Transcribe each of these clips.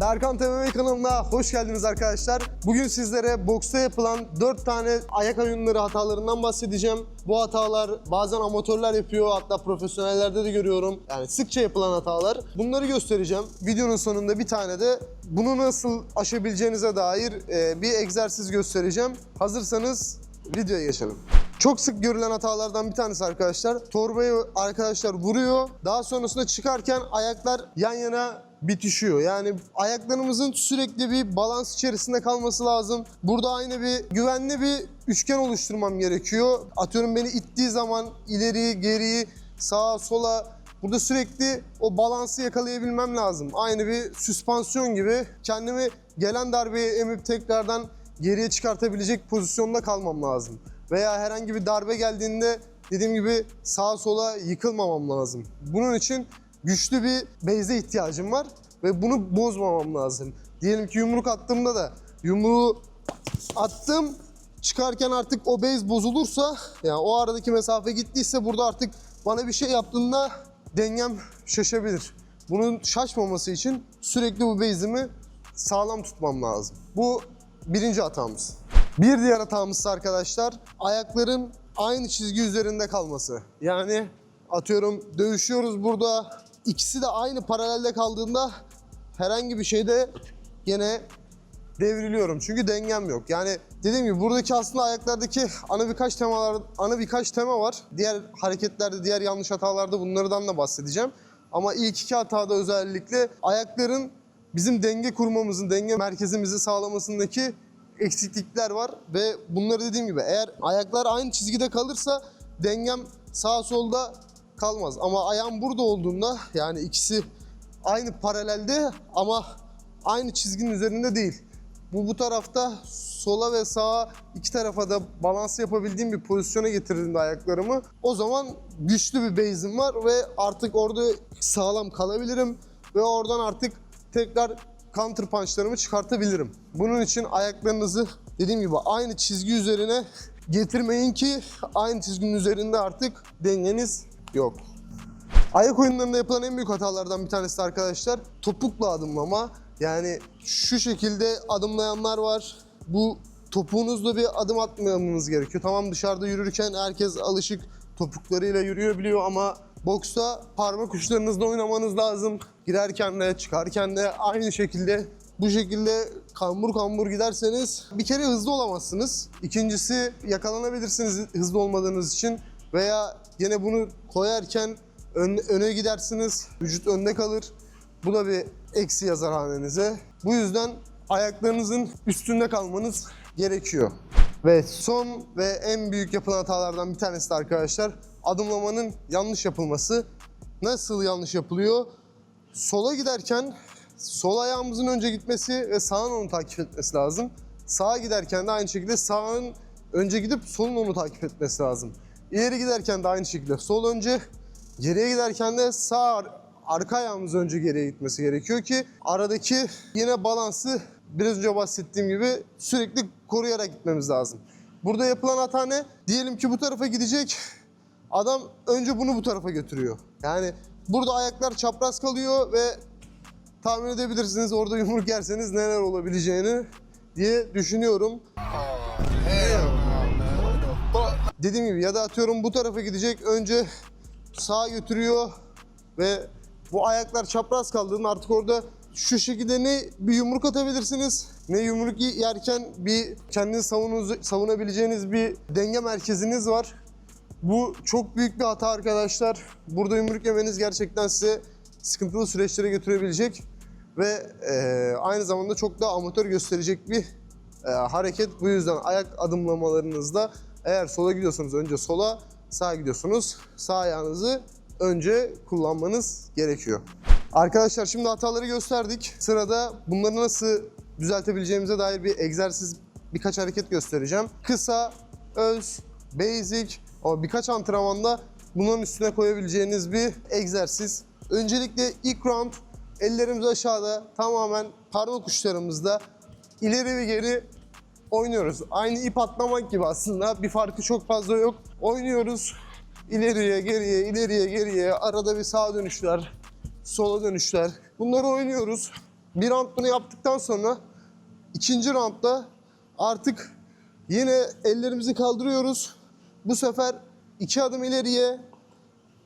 Berkan TMM kanalına hoş geldiniz arkadaşlar. Bugün sizlere boksta yapılan 4 tane ayak oyunları hatalarından bahsedeceğim. Bu hatalar bazen amatörler yapıyor hatta profesyonellerde de görüyorum. Yani sıkça yapılan hatalar. Bunları göstereceğim. Videonun sonunda bir tane de bunu nasıl aşabileceğinize dair e, bir egzersiz göstereceğim. Hazırsanız videoya geçelim. Çok sık görülen hatalardan bir tanesi arkadaşlar. Torbayı arkadaşlar vuruyor. Daha sonrasında çıkarken ayaklar yan yana bitişiyor. Yani ayaklarımızın sürekli bir balans içerisinde kalması lazım. Burada aynı bir güvenli bir üçgen oluşturmam gerekiyor. Atıyorum beni ittiği zaman ileri, geriyi, sağa, sola Burada sürekli o balansı yakalayabilmem lazım. Aynı bir süspansiyon gibi kendimi gelen darbeyi emip tekrardan geriye çıkartabilecek pozisyonda kalmam lazım. Veya herhangi bir darbe geldiğinde dediğim gibi sağa sola yıkılmamam lazım. Bunun için güçlü bir base'e ihtiyacım var ve bunu bozmamam lazım. Diyelim ki yumruk attığımda da yumruğu attım çıkarken artık o base bozulursa yani o aradaki mesafe gittiyse burada artık bana bir şey yaptığında dengem şaşabilir. Bunun şaşmaması için sürekli bu base'imi sağlam tutmam lazım. Bu birinci hatamız. Bir diğer hatamız arkadaşlar ayakların aynı çizgi üzerinde kalması. Yani atıyorum dövüşüyoruz burada ikisi de aynı paralelde kaldığında herhangi bir şeyde gene devriliyorum çünkü dengem yok. Yani dediğim gibi buradaki aslında ayaklardaki ana birkaç temalar ana birkaç tema var. Diğer hareketlerde, diğer yanlış hatalarda bunlardan da bahsedeceğim. Ama ilk iki hatada özellikle ayakların bizim denge kurmamızın, denge merkezimizi sağlamasındaki eksiklikler var ve bunları dediğim gibi eğer ayaklar aynı çizgide kalırsa dengem sağ solda kalmaz. Ama ayağım burada olduğunda yani ikisi aynı paralelde ama aynı çizginin üzerinde değil. Bu bu tarafta sola ve sağa iki tarafa da balans yapabildiğim bir pozisyona getirdiğimde ayaklarımı o zaman güçlü bir base'im var ve artık orada sağlam kalabilirim ve oradan artık tekrar counter punchlarımı çıkartabilirim. Bunun için ayaklarınızı dediğim gibi aynı çizgi üzerine getirmeyin ki aynı çizginin üzerinde artık dengeniz yok. Ayak oyunlarında yapılan en büyük hatalardan bir tanesi arkadaşlar topukla adımlama. Yani şu şekilde adımlayanlar var. Bu topuğunuzla bir adım atmamanız gerekiyor. Tamam dışarıda yürürken herkes alışık topuklarıyla yürüyor biliyor ama boksta parmak uçlarınızla oynamanız lazım. Girerken de çıkarken de aynı şekilde bu şekilde kambur kambur giderseniz bir kere hızlı olamazsınız. İkincisi yakalanabilirsiniz hızlı olmadığınız için veya yine bunu koyarken ön- öne gidersiniz, vücut önde kalır. Bu da bir eksi yazar hanenize. Bu yüzden ayaklarınızın üstünde kalmanız gerekiyor. Ve son ve en büyük yapılan hatalardan bir tanesi de arkadaşlar adımlamanın yanlış yapılması. Nasıl yanlış yapılıyor? Sola giderken sol ayağımızın önce gitmesi ve sağın onu takip etmesi lazım. Sağa giderken de aynı şekilde sağın önce gidip solun onu takip etmesi lazım. İleri giderken de aynı şekilde sol önce, geriye giderken de sağ ar- arka ayağımız önce geriye gitmesi gerekiyor ki aradaki yine balansı biraz önce bahsettiğim gibi sürekli koruyarak gitmemiz lazım. Burada yapılan hata ne? Diyelim ki bu tarafa gidecek. Adam önce bunu bu tarafa götürüyor. Yani burada ayaklar çapraz kalıyor ve tahmin edebilirsiniz orada yumruk yerseniz neler olabileceğini diye düşünüyorum. Dediğim gibi ya da atıyorum bu tarafa gidecek önce sağa götürüyor ve bu ayaklar çapraz kaldığında artık orada şu şekilde ne bir yumruk atabilirsiniz ne yumruk yerken bir savunuz, savunabileceğiniz bir denge merkeziniz var. Bu çok büyük bir hata arkadaşlar. Burada yumruk yemeniz gerçekten size sıkıntılı süreçlere götürebilecek ve e, aynı zamanda çok da amatör gösterecek bir e, hareket. Bu yüzden ayak adımlamalarınızda eğer sola gidiyorsanız önce sola, sağa gidiyorsunuz sağ ayağınızı önce kullanmanız gerekiyor. Arkadaşlar şimdi hataları gösterdik. Sırada bunları nasıl düzeltebileceğimize dair bir egzersiz, birkaç hareket göstereceğim. Kısa, öz, basic ama birkaç antrenmanda bunların üstüne koyabileceğiniz bir egzersiz. Öncelikle ilk round ellerimiz aşağıda tamamen parmak uçlarımızda ileri ve geri oynuyoruz. Aynı ip atlamak gibi aslında bir farkı çok fazla yok. Oynuyoruz ileriye geriye ileriye geriye arada bir sağa dönüşler, sola dönüşler. Bunları oynuyoruz. bir round bunu yaptıktan sonra ikinci roundda artık yine ellerimizi kaldırıyoruz. Bu sefer iki adım ileriye,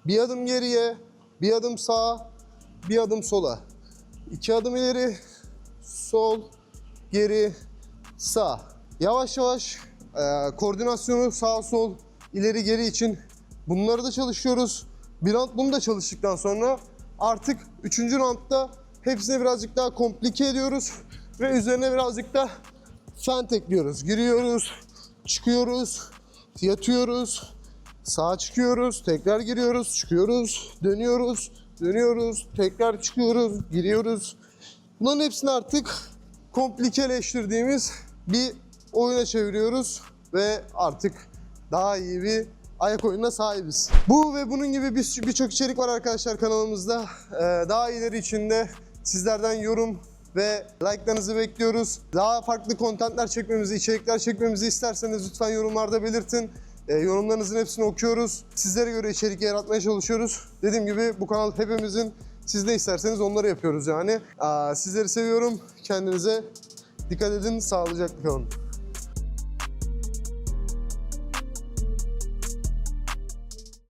bir adım geriye, bir adım sağa, bir adım sola. İki adım ileri, sol, geri, sağ. Yavaş yavaş e, koordinasyonu sağ sol, ileri geri için bunları da çalışıyoruz. Bir round bunu da çalıştıktan sonra artık üçüncü roundda hepsini birazcık daha komplike ediyoruz. Ve üzerine birazcık da fent ekliyoruz. Giriyoruz, çıkıyoruz, yatıyoruz, sağa çıkıyoruz, tekrar giriyoruz, çıkıyoruz, dönüyoruz, dönüyoruz, tekrar çıkıyoruz, giriyoruz. Bunların hepsini artık komplikeleştirdiğimiz bir oyuna çeviriyoruz ve artık daha iyi bir ayak oyununa sahibiz. Bu ve bunun gibi bir- birçok içerik var arkadaşlar kanalımızda. Ee, daha ileri içinde sizlerden yorum ve like'larınızı bekliyoruz. Daha farklı kontentler çekmemizi, içerikler çekmemizi isterseniz lütfen yorumlarda belirtin. Ee, yorumlarınızın hepsini okuyoruz. Sizlere göre içerik yaratmaya çalışıyoruz. Dediğim gibi bu kanal hepimizin. Siz ne isterseniz onları yapıyoruz yani. Aa, sizleri seviyorum. Kendinize dikkat edin. Sağlıcakla kalın.